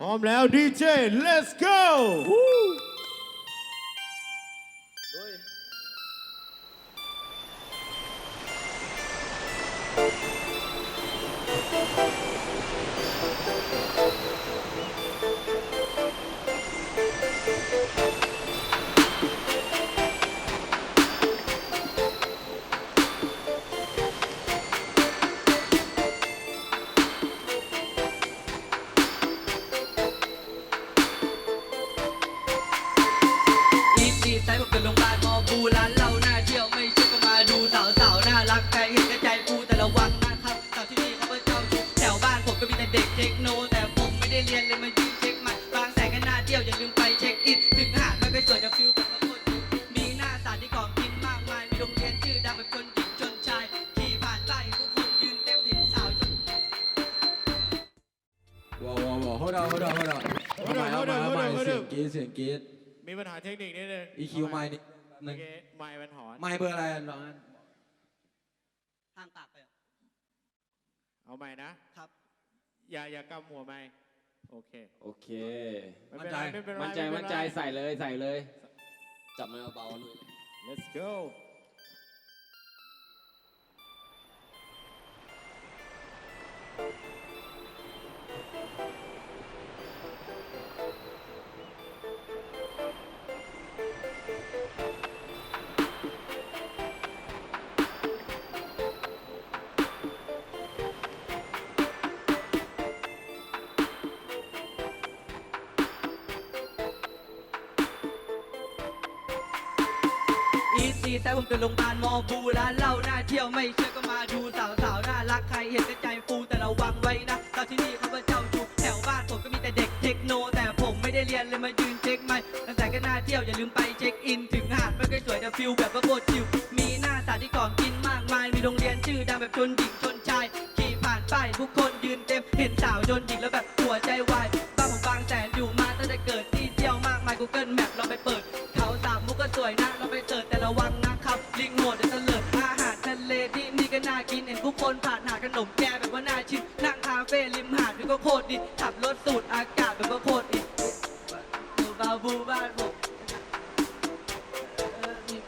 พร้อมแล้วดีเจ let's go อี ซีไซด์ผมเกิดโรงพยาบาลมอบูร้านเหล้าหน้าเที่ยวไม่เชื่อก็มาดูสาวสาวน่ารักใครเห็นกระใจปูแต่ระวังนะครับสาวที่นี่เขาเป็นเจ้าชู้แถวบ้านผมก็มีแต่เด็กเทคโน แต่ผมไม่ได้เรียนเลยมายืนเช็คใหม่บางแสนก็น่าเที่ยวอย่าลืมไปเช็คอินถึงหาดไม่ไปสวยจะฟิลแบบว่าโคตรดีมีหน้าสารที่ของกินมากมายมีโรงเรียนชื่อดังแบบชนหญิงชนชายขี่ผ่านไปผู้คนยืนเต็มเห็นสาวจน ว้าวว้าวว้าว hold on hold on hold on เอาใหม่เอาใหม่เอาใหม่ hold on, hold on, เสียงกรี๊ดเสียงกรี๊ด มีปัญหาเทคนิคนิดนึง EQ ไมค์นิดนึโองเคไมค์มันหอน ไมค์เบอร์อะไรอะน้องอันข้างปากไปอะเอาใหม่นะ ครับ อย่าอย่ากำหัวไมค์โอเค โอเคไม่เป็นไรไม่เป็นไรมั่นใจไเป็มั่นไรใจ ใส่เลย ใส่เลย จับมือเบาๆลุย let's go อี ซีแต่ผมเกิดโรงพยาบาลมอบูร้านเหล้าหน้าเที่ยวไม่เชื่อก็มาดูสาวสาวๆน่ารักใครเห็นก็ใจฟูแต่ระวังไว้นะตอนที่นี่เขาเป็นเจ้าชู้แถวบ้านผมก็มีแต่เด็กเทคโน แต่ผมไม่ได้เรียนเลยมายืนเช็คไม่ตั้งแต่ก็น่าเที่ยวอย่าลืมไปเช็คอิน ถึงหาดไม่เคยสวยแต่ฟิลแบบว่าโคตรชิลมีหน้าสาที่ของกินมากมายมีโรงเรียนชื่อดังแบบชนหญิงชนชายขี่ผ่านไปทุกคนยืนเต็มเห็นสาวชนหญิงแล้วแบบ สวยนะเราไปเสิร์ชแต่ระวังนะครับลิงโหดเดี๋ยวเตลิดอาหารทะเลที่นี่ก็น่ากินเห็นผู้คนผ่านหาขนมแกแบบว่าน่าชิมนั่งคาเฟ่ริมหาดนี่ก็โคตรดีขับรถสูดอากาศแบบว่าโคตรอินบูบาบูบ้านผมเออนี่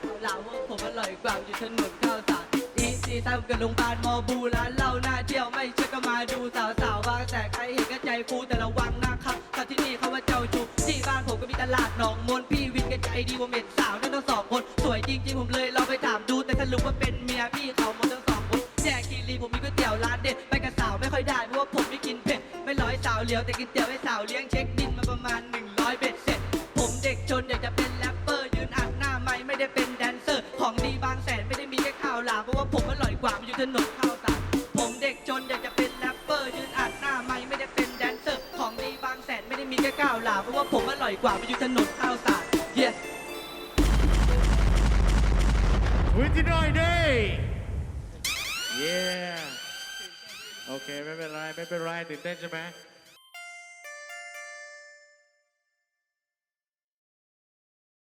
เอาเหลาว่าผมอร่อยกว่าอยู่ถนนข้าวสารอีซีตามกันโรงพยาบาลมอบูร้านเหล้าหน้าเที่ยวไม่เชื่อก็มาดูสาวสาวบางแต่ใครเห็นก็ใจฟูแต่ระวังนะครับตอนที่นี่เขาว่าเจ้าชูที่บ้านผมก็มีตลาดหนองมน พี่วินก็ใจดีผมเห็นสาวนั่นทั้งสองคน สวยจริงๆผมเลยลองไปถามดูแต่สรุปว่าเป็นเมียพี่เขาหมดทั้งสองคนแจกคีรีผมมีก๋วยเตี๋ยวร้านเด็ดไปกับสาวไม่ค่อยได้เพราะว่าผมไม่กินเผ็ดไม่ร้อยสาวเลี้ยวแต่กินเตี๋ยวให้สาวเลี้ยงเช็คบินมาประมาณ 100เบ็ดเสร็จ ผมเด็กจนอยากจะเป็นแรปเปอร์ยืนอัดหน้าไม้ไม่ได้เป็นแดนเซอร์ ของดีบางแสนไม่ได้มีแค่ข้าวหลามเพราะว่าผมอร่อยกว่ามันอยู่ถนนข้าวสารผมเด็กจนอยากจะเป็นแรปเปอร์ยืนอัดหน้าไม้ไม่ได้เป็นแดนเซอร์ ของดีบางแสนไม่ได้มีแค่ข้าวหลามเพราะว่าผมอร่อยกว่ามันอยู่ถนนข้าวสาร เย้29 day yeah โอเค ไม่เป็นไร ไม่เป็นไร ตื่นเต้นใช่ไหม